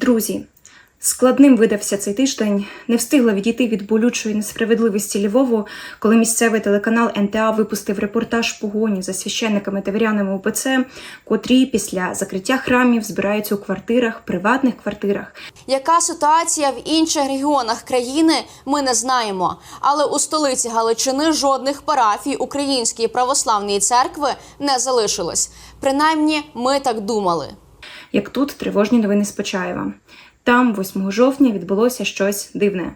Друзі, складним видався цей тиждень. Не встигла відійти від болючої несправедливості Львову, коли місцевий телеканал НТА випустив репортаж погоні за священниками та вірянами УПЦ, котрі після закриття храмів збираються у квартирах, приватних квартирах. Яка ситуація в інших регіонах країни, ми не знаємо. Але у столиці Галичини жодних парафій Української православної церкви не залишилось. Принаймні, ми так думали. Як тут тривожні новини з Почаєва. Там, 8 жовтня, відбулося щось дивне.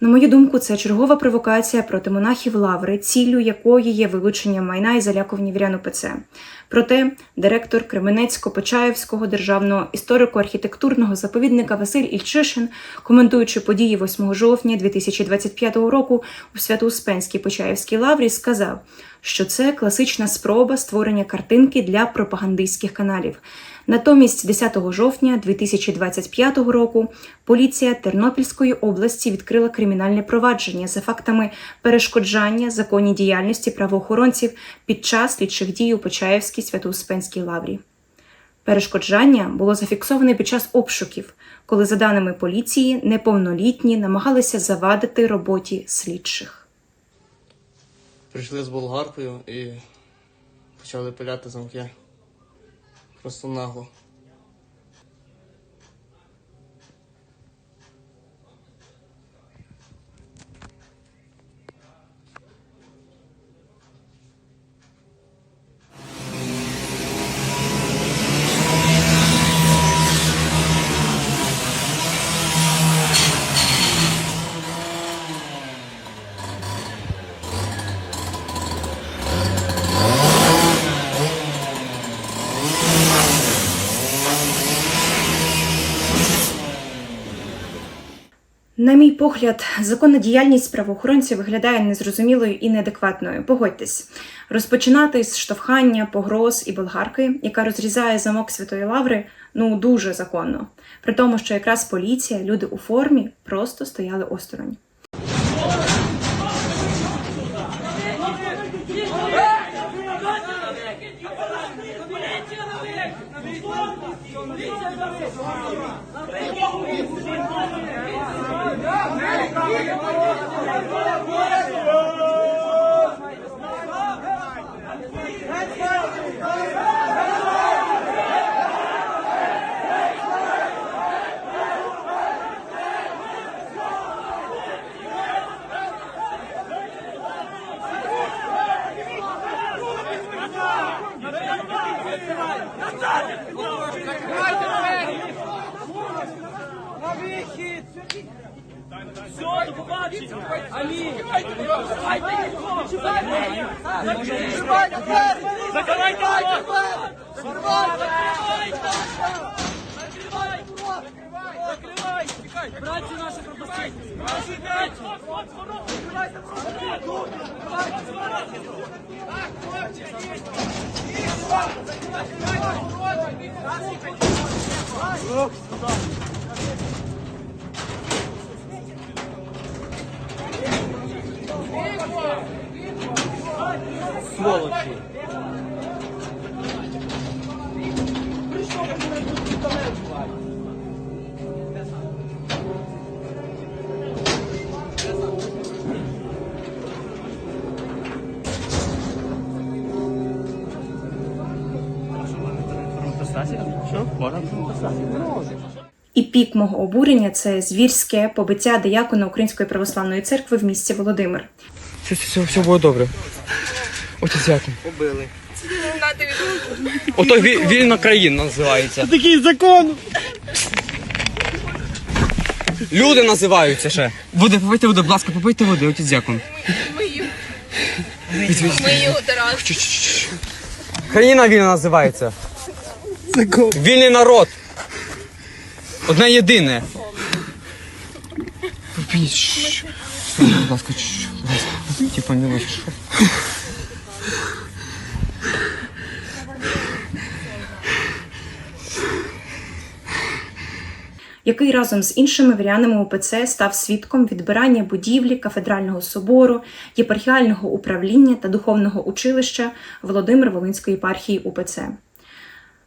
На мою думку, це чергова провокація проти монахів Лаври, ціллю якої є вилучення майна і залякування вірян УПЦ. Проте директор Кременецько-Почаївського державного історико-архітектурного заповідника Василь Ільчишин, коментуючи події 8 жовтня 2025 року у Свято-Успенській Почаївській лаврі, сказав, що це класична спроба створення картинки для пропагандистських каналів. Натомість, 10 жовтня 2025 року поліція Тернопільської області відкрила кримінальне провадження за фактами перешкоджання законній діяльності правоохоронців під час слідчих дій у Почаївській Свято-Успенській лаврі. Перешкоджання було зафіксоване під час обшуків, коли, за даними поліції, неповнолітні намагалися завадити роботі слідчих. Прийшли з болгаркою і почали пиляти замки. Просто нагло. На мій погляд, законна діяльність правоохоронців виглядає незрозумілою і неадекватною. Погодьтесь, розпочинати з штовхання, погроз і болгарки, яка розрізає замок Святої Лаври, ну дуже законно. При тому, що якраз поліція, люди у формі просто стояли осторонь. Віче Все, до побачення. Амінь. Закривайте рот. Закривай. Братці наші пропустіть. Наші братці. І пік мого обурення це звірське побиття диякона Української православної церкви в місті Володимир. Все, все, все буде добре. Яков. Побили. Ото ві- вільна країна називається. Такий закон. Люди називаються ще. Води, попийте води, будь ласка, попийте води, отець Яков. Мою Тарас. Країна вільна називається. Вільний народ. Одне єдине. Попіть. Будь ласка, чш, будь ласка. Типа не який разом з іншими вірянами УПЦ став свідком відбирання будівлі кафедрального собору, єпархіального управління та духовного училища Володимир Волинської єпархії УПЦ.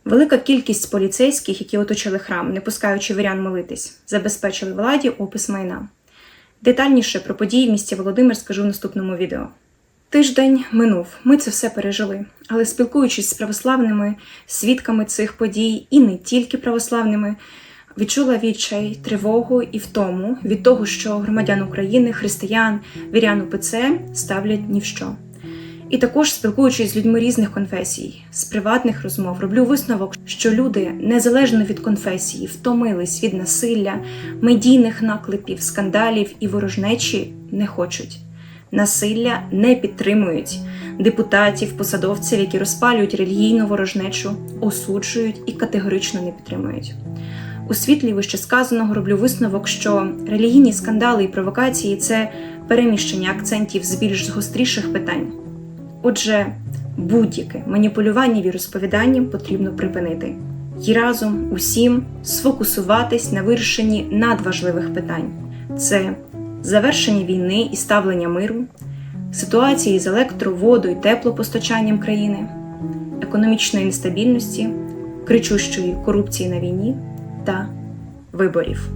Велика кількість поліцейських, які оточили храм, не пускаючи вірян молитись, забезпечили владі опис майна. Детальніше про події в місті Володимир скажу в наступному відео. Тиждень минув, ми це все пережили, але спілкуючись з православними свідками цих подій і не тільки православними, відчула відчай, тривогу і втому від того, що громадян України, християн, вірян УПЦ ставлять ні в що. І також спілкуючись з людьми різних конфесій, з приватних розмов, роблю висновок, що люди незалежно від конфесії втомились від насилля, медійних наклепів, скандалів і ворожнечі не хочуть. Насилля не підтримують депутатів, посадовців, які розпалюють релігійну ворожнечу, осуджують і категорично не підтримують. У світлі вище сказаного роблю висновок, що релігійні скандали і провокації це переміщення акцентів з більш гостріших питань. Отже, будь-яке маніпулювання віросповіданням потрібно припинити і разом усім сфокусуватись на вирішенні надважливих питань: це завершення війни і ставлення миру, ситуації з електро, водою і теплопостачанням країни, економічної нестабільності, кричущої корупції на війні виборів.